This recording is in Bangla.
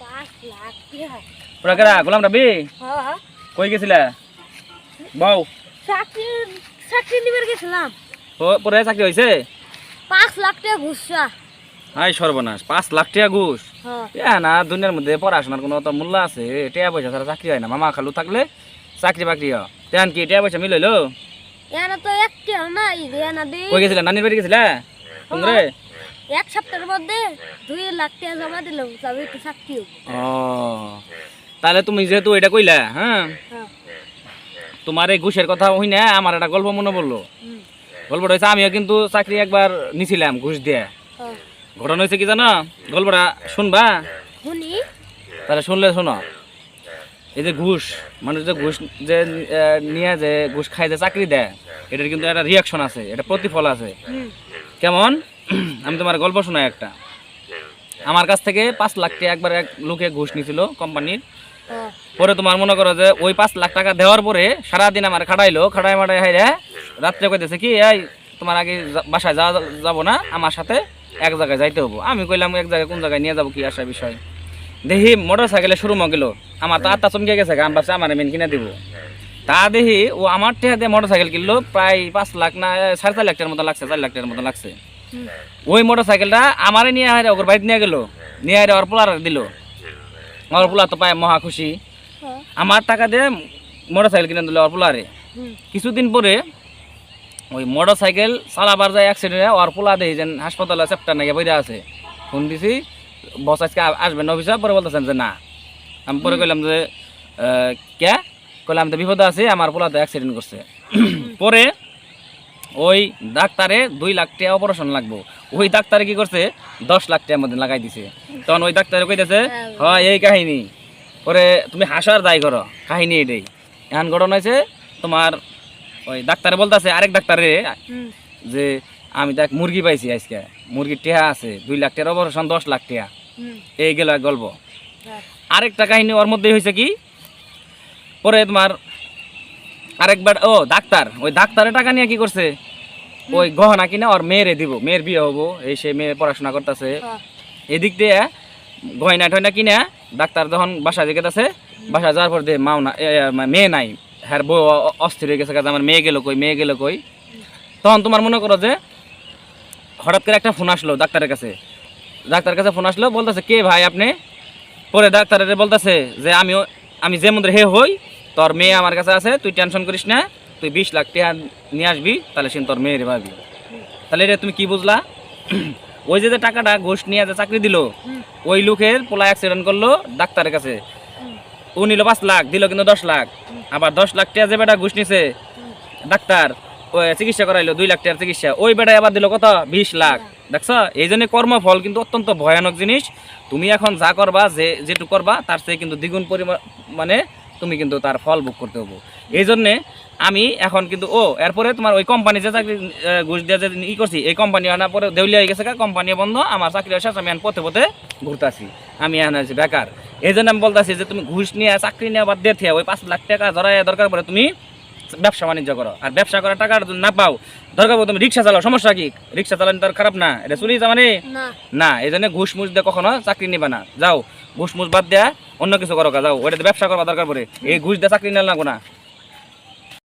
পাঁচ লাখ টাকা ওরা কেরা গোলাম রাবি হ্যাঁ। কই গেছিলা? বউ। চাকরি চাকরি নিবার গেছিলাম। পরে চাকরি হয়েছে পাঁচ লাখ টাকা ঘুষা হাই সর্বনাশ পাঁচ লাখ টাকা ঘুষ? হ্যাঁ। না দুনিয়ার মধ্যে পড়াশোনার কোনো তো মূল্য আছে। টাকা পয়সা ছাড়া চাকরি হয় না। মামা খালু থাকলে চাকরি বাকরি হয়। তেন কি টাকা পয়সা মিলইলো? এনা তো একটা না এনা দে। কই গেছিলা? নানির বাড়ি গেছিলা? তোমরে এক সপ্তাহের মধ্যে দুই লাখ টাকা জমা দিলাম তবে একটু চাকরি ও তাহলে তুমি যেহেতু এটা কইলা হ্যাঁ? হ্যাঁ। তোমার এই ঘুষের কথা হই না আমার একটা গল্প মনে পড়ল। গল্পটা হয়েছে আমিও কিন্তু চাকরি একবার নিছিলাম ঘুষ দিয়ে। হ্যাঁ। ঘটনা হয়েছে কি জানো? গল্পটা শুনবা? শুনি। তাহলে শুনলে শোনো। এই যে ঘুষ মানুষ যে ঘুষ যে নিয়ে যে ঘুষ খাই যে চাকরি দেয় এটার কিন্তু একটা রিয়াকশন আছে এটা প্রতিফল আছে। কেমন? আমি তোমার গল্প শোনাই একটা। আমার কাছ থেকে পাঁচ লাখ টাকা একবার এক লোকে ঘুষ নিছিল কোম্পানির। পরে তোমার মনে করো যে ওই পাঁচ লাখ টাকা দেওয়ার পরে সারাদিন আমার খাটাইলো খাটাই মাটাই হাইরে রাত্রে কইতেছে কি, এই, তোমার আগে বাসায় যাওয়া যাব না, আমার সাথে এক জায়গায় যাইতে হব। আমি কইলাম, এক জায়গায় কোন জায়গায় নিয়ে যাব, কি আসা বিষয়? দেখি মোটর সাইকেলে শুরু গেল। আমার তো আত্মা চমকে গেছে আমি ভাবছি আমার মেন কিনে দিব। তা দেখি ও আমার টেহা মোটর সাইকেল কিনলো, প্রায় পাঁচ লাখ না সাড়ে চার লাখ টাকার মতো লাগছে, চার লাখ টাকার মতো লাগছে। ওই মোটর সাইকেলটা আমারে নিয়ে হারে ওর বাড়িতে নিয়ে গেল। নিয়ে হারে ওর পোলার দিল। ওর পোলা তো পায় মহা খুশি। হ্যাঁ। আমার টাকা দিয়ে মোটর সাইকেল কিনে দিল ওর পোলারে। কিছুদিন পরে ওই মোটর সাইকেল চালাবার যায় অ্যাক্সিডেন্টে ওর পোলা যেন হাসপাতালে চেপ্টার নাকি বইরা আছে। ফোন দিছি বস আজকে আসবেন অফিসে পরে বলতেছেন যে না। আমি পরে কইলাম যে কে? কইলাম তো বিপদে আছি আমার পোলা তো অ্যাক্সিডেন্ট করছে। পরে ওই ডাক্তারে দুই লাখ টাকা অপারেশন লাগবো। ওই ডাক্তারে কি করছে? দশ লাখ টাকার মধ্যে লাগাই দিছে। তখন ওই ডাক্তারে কইতেছে হয় এই কাহিনী। পরে তুমি হাসার দায় করো। কাহিনী এটাই। এখন ঘটনা হয়েছে তোমার ওই ডাক্তারে বলতেছে আরেক ডাক্তারে যে আমি দেখ মুরগি পাইছি আজকে। মুরগির টেহা আছে দুই লাখ টাকার অপারেশন দশ লাখ টাকা এই গেল এক গল্প। আরেকটা কাহিনী ওর মধ্যে হয়েছে কি? পরে তোমার আরেকবার ও ডাক্তার। ওই ডাক্তারের টাকা নিয়ে কি করছে? ওই গহনা কিনে ওর মেয়েরে দিব। মেয়ের বিয়ে হব এই সে মেয়ে পড়াশোনা করতেছে। হ্যাঁ। এদিক দিয়ে গয়না টয়না কিনে ডাক্তার যখন বাসায় দিকে আছে বাসায় যাওয়ার পর দিয়ে মাও না মেয়ে নাই। হ্যাঁ বউ অস্থির হয়ে গেছে কাজে আমার মেয়ে গেল কই মেয়ে গেল কই। তখন তোমার মনে করো যে হঠাৎ করে একটা ফোন আসলো ডাক্তারের কাছে। ডাক্তারের কাছে ফোন আসলো বলতেছে কে ভাই আপনি? পরে ডাক্তারের বলতেছে যে আমিও আমি যে মন্দির হে হই তোর মেয়ে আমার কাছে আছে তুই টেনশন করিস না তুই বিশ লাখ টাকা নিয়ে আসবি তাহলে সে তোর মেয়ের ভাবি তাহলে এটা তুমি কি বুঝলা? ওই যে যে টাকাটা ঘুষ নিয়ে যে চাকরি দিল ওই লোকের পোলা অ্যাক্সিডেন্ট করল ডাক্তারের কাছে। ও নিল পাঁচ লাখ দিল কিন্তু দশ লাখ। আবার দশ লাখ টাকা যে বেটা ঘুষ নিছে ডাক্তার চিকিৎসা করাইলো দুই লাখ টাকার চিকিৎসা। ওই বেটায় আবার দিল কত? বিশ লাখ। দেখছ? এই জন্য কর্মফল কিন্তু অত্যন্ত ভয়ানক জিনিস। তুমি এখন যা করবা যে যেটুকু করবা তার চেয়ে কিন্তু দ্বিগুণ পরিমাণ মানে তুমি কিন্তু তার ফল ভোগ করতে হব। এই জন্যে আমি এখন কিন্তু ও এরপরে তোমার ওই কোম্পানি যে চাকরি ঘুষ দিয়ে যে ই করছি এই কোম্পানি আনার পরে দেউলিয়া হয়ে গেছে কোম্পানি বন্ধ আমার চাকরি শেষ আমি এখন পথে পথে ঘুরতাছি। আমি এখন আছি বেকার। এই জন্য আমি বলতেছি যে তুমি ঘুষ নিয়ে চাকরি নিয়ে বাদ দিয়ে ওই পাঁচ লাখ টাকা জড়াই দরকার পড়ে তুমি ব্যবসা বাণিজ্য করো। আর ব্যবসা করার টাকা না পাও। দরকার তুমি রিক্সা চালাও সমস্যা কি? রিক্সা চালানো তার খারাপ না। এটা চুরি যা মানে? না। এই জন্য ঘুষ মুষ দিয়ে কখনো চাকরি নিবে না। যাও ঘুষ মুষ বাদ দেয়া অন্য কিছু করো যাও। ওইটাতে ব্যবসা করবা দরকার পড়ে। এই ঘুষ দিয়ে চাকরি নিলে না না